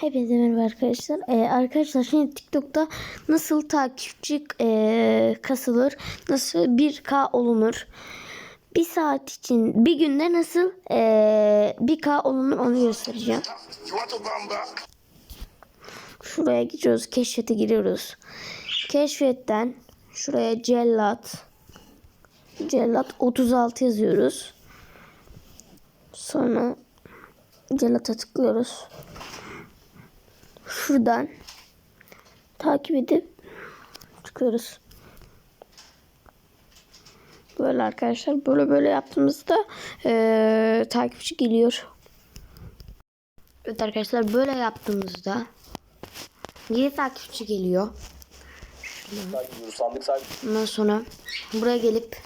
Hepinize merhaba arkadaşlar. Ee, arkadaşlar şimdi TikTok'ta nasıl takipçi ee, kasılır, nasıl 1K olunur, bir saat için bir günde nasıl ee, 1K olunur onu göstereceğim. Şuraya gidiyoruz, keşfete giriyoruz. Keşfetten şuraya cellat, cellat 36 yazıyoruz. Sonra cellata tıklıyoruz. Şuradan takip edip çıkıyoruz. Böyle arkadaşlar böyle böyle yaptığımızda eee, takipçi geliyor. Evet arkadaşlar böyle yaptığımızda yeni takipçi geliyor. Sandık. Ondan sonra buraya gelip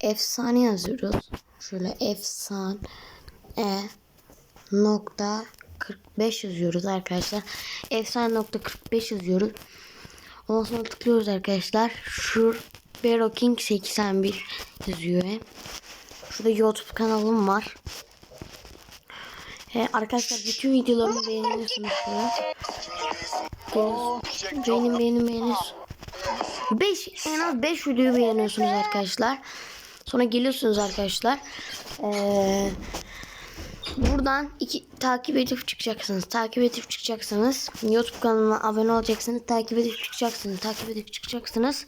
efsane yazıyoruz. Şöyle efsane nokta 45 yazıyoruz arkadaşlar. Efsane nokta 45 yazıyoruz. Ondan sonra tıklıyoruz arkadaşlar. Şu Bero King 81 yazıyor. Şurada YouTube kanalım var. Ee, arkadaşlar bütün videolarımı beğeniyorsunuz. Beğenin beğenin beğeniyorsunuz. 5 en az 5 videoyu beğeniyorsunuz arkadaşlar. Sonra geliyorsunuz arkadaşlar. Ee, buradan iki takip edip çıkacaksınız. Takip edip çıkacaksınız. YouTube kanalıma abone olacaksınız. Takip edip çıkacaksınız. Takip edip çıkacaksınız.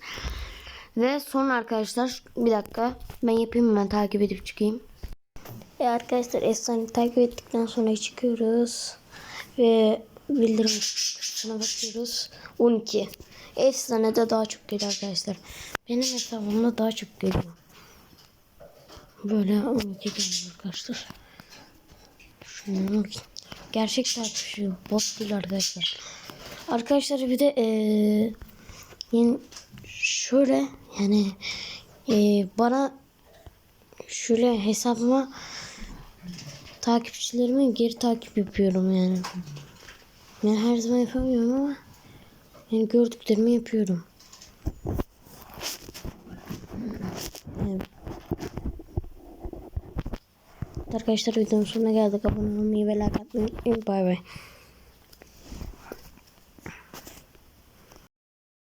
Ve sonra arkadaşlar bir dakika ben yapayım hemen takip edip çıkayım. E arkadaşlar efsane takip ettikten sonra çıkıyoruz. Ve bildirim kısmına bakıyoruz. 12. Efsane de daha çok geliyor arkadaşlar. Benim hesabımda daha çok geliyor. Böyle 12 geliyor arkadaşlar. Şunu gerçek takipçi bot değil arkadaşlar. Arkadaşlar bir de yani şöyle yani eee, bana şöyle hesabıma takipçilerime geri takip yapıyorum yani. Yani her zaman yapamıyorum ama yani gördüklerimi yapıyorum. Arkadaşlar videonun sonuna geldik. Abone olmayı ve like atmayı unutmayın. Bay.